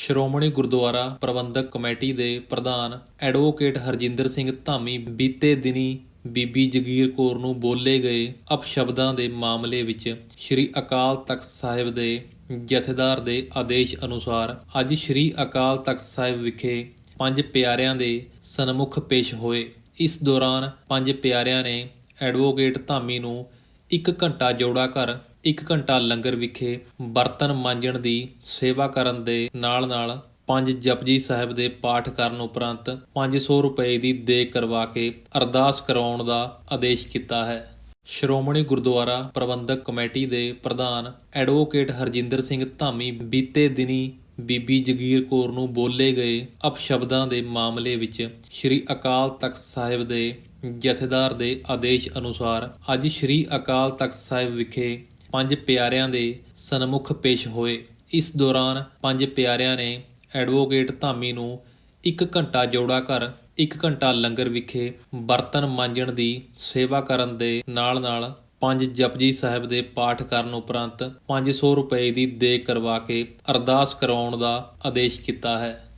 ਸ਼੍ਰੋਮਣੀ ਗੁਰਦੁਆਰਾ ਪ੍ਰਬੰਧਕ committee ਦੇ ਪ੍ਰਧਾਨ advocate Harjinder Singh Dhami ਬੀਤੇ ਦਿਨੀ ਬੀਬੀ ਜਗੀਰ ਕੌਰ ਨੂੰ ਬੋਲੇ ਗਏ ਅਪਸ਼ਬਦਾਂ ਦੇ ਮਾਮਲੇ ਵਿੱਚ ਸ੍ਰੀ ਅਕਾਲ ਤਖਤ ਸਾਹਿਬ ਦੇ ਜਥੇਦਾਰ ਦੇ ਆਦੇਸ਼ ਅਨੁਸਾਰ ਅੱਜ ਸ੍ਰੀ ਅਕਾਲ ਤਖਤ ਸਾਹਿਬ ਵਿਖੇ ਪੰਜ ਪਿਆਰਿਆਂ ਦੇ ਸਨਮੁਖ ਪੇਸ਼ ਹੋਏ। ਇਸ ਦੌਰਾਨ ਪੰਜ ਪਿਆਰਿਆਂ ਨੇ ਐਡਵੋਕੇਟ ਧਾਮੀ ਨੂੰ ਇੱਕ ਘੰਟਾ ਜੋੜਾ ਘਰ, ਇੱਕ ਘੰਟਾ ਲੰਗਰ ਵਿਖੇ ਬਰਤਨ ਮਾਂਜਣ ਦੀ ਸੇਵਾ ਕਰਨ ਦੇ ਨਾਲ-ਨਾਲ ਪੰਜ ਜਪਜੀ ਸਾਹਿਬ ਦੇ ਪਾਠ ਕਰਨ ਉਪਰੰਤ 500 ਰੁਪਏ ਦੀ ਦੇ ਕਰਵਾ ਕੇ ਅਰਦਾਸ ਕਰਵਾਉਣ ਦਾ ਆਦੇਸ਼ ਕੀਤਾ ਹੈ। ਸ਼੍ਰੋਮਣੀ ਗੁਰਦੁਆਰਾ ਪ੍ਰਬੰਧਕ ਕਮੇਟੀ ਦੇ ਪ੍ਰਧਾਨ ਐਡਵੋਕੇਟ ਹਰਜਿੰਦਰ ਸਿੰਘ ਧਾਮੀ ਬੀਤੇ ਦਿਨੀ ਬੀਬੀ ਜਗੀਰ ਕੌਰ ਨੂੰ ਬੋਲੇ ਗਏ ਅਪਸ਼ਬਦਾਂ ਦੇ ਮਾਮਲੇ ਵਿੱਚ ਸ੍ਰੀ ਅਕਾਲ ਤਖਤ ਸਾਹਿਬ ਦੇ ਜਥੇਦਾਰ ਦੇ ਆਦੇਸ਼ ਅਨੁਸਾਰ ਅੱਜ ਸ੍ਰੀ ਅਕਾਲ ਤਖਤ ਸਾਹਿਬ ਵਿਖੇ ਪੰਜ ਪਿਆਰਿਆਂ ਦੇ ਸਨਮੁਖ ਪੇਸ਼ ਹੋਏ। ਇਸ ਦੌਰਾਨ ਪੰਜ ਪਿਆਰਿਆਂ ਨੇ ਐਡਵੋਕੇਟ ਧਾਮੀ ਨੂੰ ਇੱਕ ਘੰਟਾ ਜੋੜਾ ਘਰ, ਇੱਕ ਘੰਟਾ ਲੰਗਰ ਵਿਖੇ ਬਰਤਨ ਮਾਂਜਣ ਦੀ ਸੇਵਾ ਕਰਨ ਦੇ ਨਾਲ-ਨਾਲ ਪੰਜ ਜਪਜੀ ਸਾਹਿਬ ਦੇ ਪਾਠ ਕਰਨ ਉਪਰੰਤ 500 ਰੁਪਏ ਦੀ ਦੇ ਕਰਵਾ ਕੇ ਅਰਦਾਸ ਕਰਵਾਉਣ ਦਾ ਆਦੇਸ਼ ਕੀਤਾ ਹੈ।